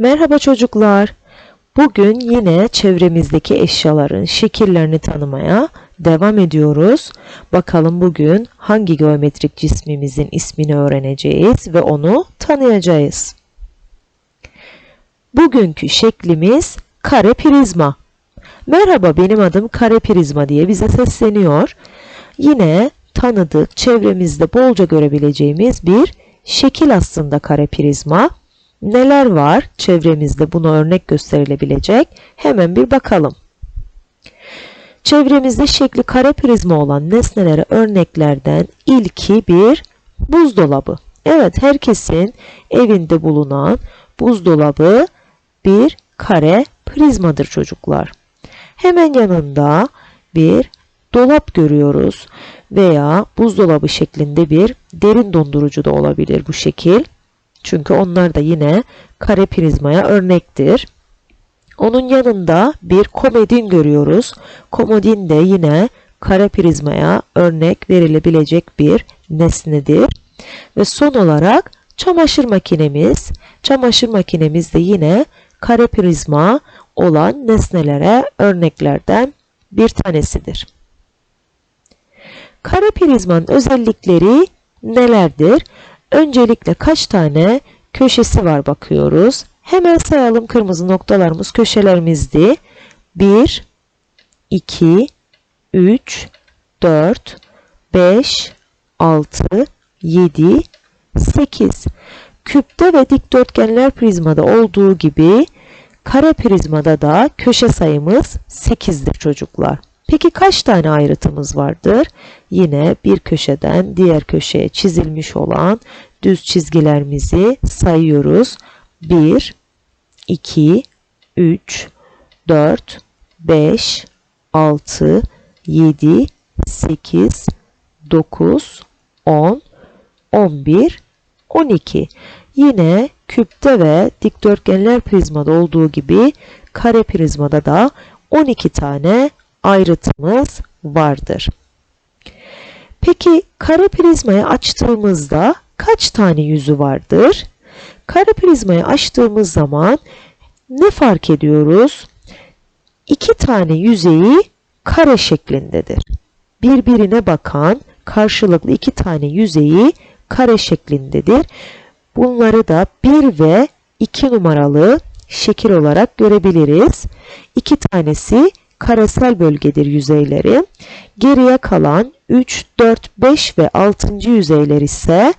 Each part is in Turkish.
Merhaba çocuklar. Bugün yine çevremizdeki eşyaların şekillerini tanımaya devam ediyoruz. Bakalım bugün hangi geometrik cismimizin ismini öğreneceğiz ve onu tanıyacağız. Bugünkü şeklimiz kare prizma. Merhaba benim adım kare prizma diye bize sesleniyor. Yine tanıdık, çevremizde bolca görebileceğimiz bir şekil aslında kare prizma. Neler var çevremizde buna örnek gösterilebilecek? Hemen bir bakalım. Çevremizde şekli kare prizma olan nesnelere örneklerden ilki bir buzdolabı. Evet herkesin evinde bulunan buzdolabı bir kare prizmadır çocuklar. Hemen yanında bir dolap görüyoruz veya buzdolabı şeklinde bir derin dondurucu da olabilir bu şekil. Çünkü onlar da yine kare prizmaya örnektir. Onun yanında bir komodin görüyoruz. Komodin de yine kare prizmaya örnek verilebilecek bir nesnedir. Ve son olarak çamaşır makinemiz. Çamaşır makinemiz de yine kare prizma olan nesnelere örneklerden bir tanesidir. Kare prizmanın özellikleri nelerdir? Öncelikle kaç tane köşesi var bakıyoruz. Hemen sayalım kırmızı noktalarımız köşelerimizdi. 1, 2, 3, 4, 5, 6, 7, 8. Küpte ve dikdörtgenler prizmada olduğu gibi kare prizmada da köşe sayımız 8'dir çocuklar. Peki kaç tane ayrıtımız vardır? Yine bir köşeden diğer köşeye çizilmiş olan düz çizgilerimizi sayıyoruz. 1, 2, 3, 4, 5, 6, 7, 8, 9, 10, 11, 12. Yine küpte ve dikdörtgenler prizmada olduğu gibi kare prizmada da 12 tane ayrıtımız vardır. Peki kare prizmayı açtığımızda kaç tane yüzü vardır? Kare prizmayı açtığımız zaman ne fark ediyoruz? İki tane yüzeyi kare şeklindedir. Birbirine bakan karşılıklı iki tane yüzeyi kare şeklindedir. Bunları da 1 ve 2 numaralı şekil olarak görebiliriz. İki tanesi karesel bölgedir yüzeyleri. Geriye kalan 3, 4, 5 ve 6. yüzeyler ise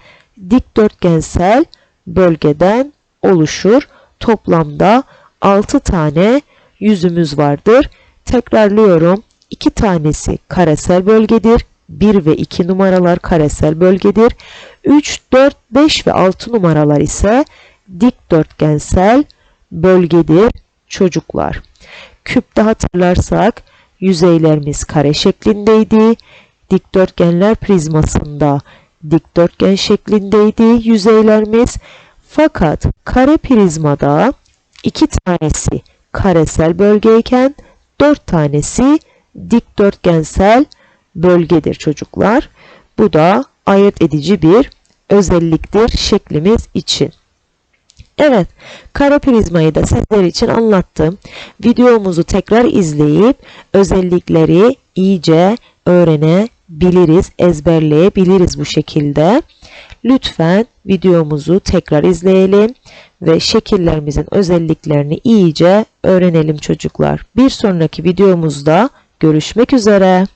dikdörtgensel bölgeden oluşur. Toplamda 6 tane yüzümüz vardır. Tekrarlıyorum. 2 tanesi karesel bölgedir. 1 ve 2 numaralar karesel bölgedir. 3, 4, 5 ve 6 numaralar ise dikdörtgensel bölgedir çocuklar. Küpte hatırlarsak yüzeylerimiz kare şeklindeydi. Dikdörtgenler prizmasında dikdörtgen şeklindeydi yüzeylerimiz. Fakat kare prizmada iki tanesi karesel bölgeyken dört tanesi dikdörtgensel bölgedir çocuklar. Bu da ayırt edici bir özelliktir şeklimiz için. Evet, kare prizmayı da sizler için anlattım. Videomuzu tekrar izleyip özellikleri iyice öğrenebiliriz, ezberleyebiliriz bu şekilde. Lütfen videomuzu tekrar izleyelim ve şekillerimizin özelliklerini iyice öğrenelim çocuklar. Bir sonraki videomuzda görüşmek üzere.